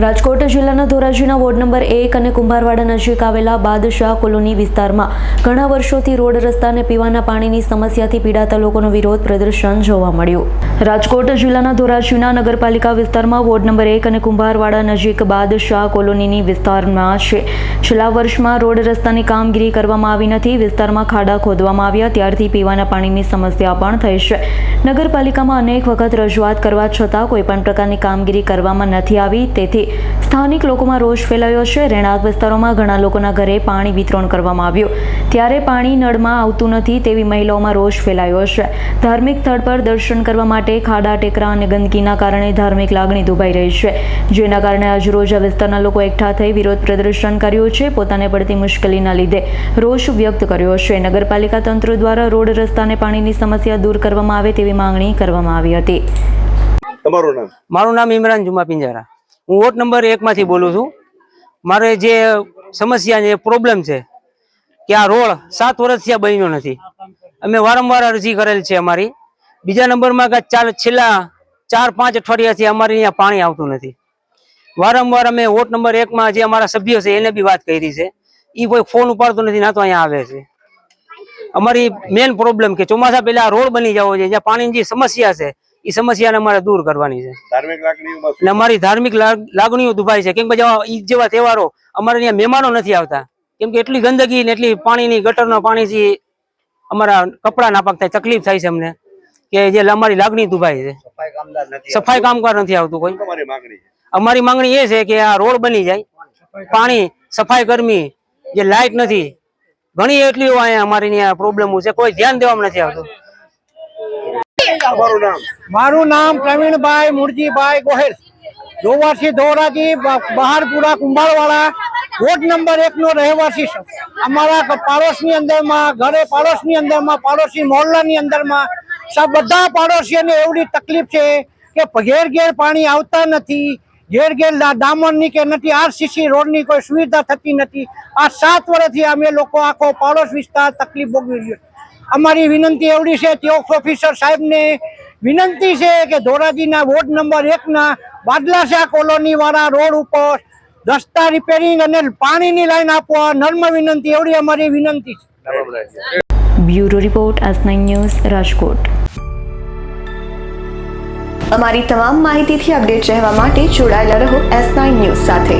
રાજકોટ જિલ્લાના ધોરાજીના ward number એક અને કુંભારવાડા નજીક આવેલા બાદશાહ કોલોની વિસ્તારમાં ઘણા વર્ષોથી રોડ રસ્તા અને પીવાના પાણીની સમસ્યાથી પીડાતા લોકોનો વિરોધ પ્રદર્શન જોવા મળ્યું. રાજકોટ જિલ્લાના ધોરાજીના નગરપાલિકા વિસ્તારમાં વોર્ડ નંબર એક અને કુંભારવાડા નજીક બાદશાહ કોલોનીની વિસ્તારમાં છે. છેલ્લા વર્ષમાં રોડ રસ્તાની કામગીરી કરવામાં આવી નથી. વિસ્તારમાં ખાડા ખોદવામાં આવ્યા. ત્યારથી પીવાના પાણીની સમસ્યા પણ થઈ છે. નગરપાલિકામાં અનેક વખત રજૂઆત કરવા છતાં કોઈપણ પ્રકારની કામગીરી કરવામાં નથી આવી. તેથી સ્થાનિક લોકોમાં રોષ ફેલાયો છે. રહેણાંક વિસ્તારોમાં ઘણા લોકોના ઘરે પાણી વિતરણ કરવામાં આવ્યું. ત્યારે પાણી નળમાં આવતું નથી તેવી મહિલાઓમાં રોષ ફેલાયો છે. ધાર્મિક સ્થળ પર દર્શન કરવા માટે ખાડા ટેકરા અને ગંદકીના કારણે ધાર્મિક લાગણી દુભાઈ રહી છે. જેના કારણે આજરોજ આ વિસ્તારના લોકો એકઠા થઈ વિરોધ પ્રદર્શન કર્યું છે. પોતાને પડતી મુશ્કેલીના લીધે રોષ વ્યક્ત કર્યો છે. નગરપાલિકા તંત્ર દ્વારા રોડ રસ્તા અને પાણીની સમસ્યા દૂર કરવામાં આવે તેવી માંગણી કરવામાં આવી હતી. તમારું નામ? મારું નામ ઇમરાન જુમા પિંજારા. હું વોર્ડ નંબર એક માંથી બોલું છું. મારે જે સમસ્યા છે પ્રોબ્લેમ છે કે આ રોડ સાત વર્ષથી આ બન્યો નથી. અમે વારંવાર અરજી કરેલ છે અમારી. બીજા નંબરમાં કે ચાર છેલ્લા ચાર, પાંચ અઠવાડિયાથી અમારે અહીંયા પાણી આવતું નથી. વારંવાર અમે વોર્ડ નંબર એકમાં જે અમારા સભ્યો છે, એને બી વાત કરી છે. એ કોઈ ફોન ઉપાડતો નથી, ના તો અહીંયા આવે છે. અમારી મેન પ્રોબ્લેમ કે ચોમાસા પહેલા રોડ બની જવો છે જ્યાં પાણીની જે સમસ્યા છે એ સમસ્યાને અમારે દૂર કરવાની છે. ધાર્મિક લાગણીઓ અમારી ધાર્મિક લાગણીઓ દુભાઈ છે. કેમ કે જેવા ઈદ જેવા તહેવારો અમારે અહીંયા મહેમાનો નથી આવતા. કેમ કે એટલી ગંદકી ને એટલી પાણીની ગટરના પાણીથી અમારા કપડા નાપાક થાય તકલીફ થાય છે અમને. કે જે અમારી લાગણી દુભાઈ છે. સફાઈ કામકાર નથી આવતું. કોઈ. અમારી માંગણી એ છે કે આ રોડ બની જાય. પાણી સફાઈ કર્મી જે લાઇટ નથી. ઘણી એટલી અહીંયા અમારી પ્રોબ્લેમો છે. કોઈ ધ્યાન દેવામાં નથી આવતું. મારું નામ? પ્રવીણભાઈ મુરજીભાઈ ગોહેલ. જોવાસી ધોરાજી બહારપુરા કુંભારવાળા વોર્ડ નંબર એક નો રહેવાસી અમારા પાડોશની અંદરમાં, ઘરે પાડોશની અંદરમાં, પાડોશી મોહલ્લાની અંદરમાં સબ બધા પાડોશીઓને એવડી તકલીફ છે કે ઘેર ઘેર પાણી આવતા નથી, ઘેર ઘેર દામણની કે નથી, આરસીસી રોડની કોઈ સુવિધા થતી નથી. આ સાત વર્ષથી અમે લોકો આખો પાડોશ વિસ્તાર તકલીફ ભોગવી રહ્યો. અમારી વિનંતી એવડી છે તે ઓફિસર સાહેબને વિનંતી છે કે ધોરાજીના વોર્ડ નંબર એકના બાદલાશા કોલોની વાળા રોડ ઉપર રસ્તા રિપેરિંગ અને પાણીની લાઈન આપવા નર્મ વિનંતી એવડી અમારી વિનંતી છે. Bureau report S nine news Rajkot. અમારી તમામ માહિતીથી અપડેટ રહેવા માટે જોડાયેલા રહો એસ નાઇન ન્યૂઝ સાથે.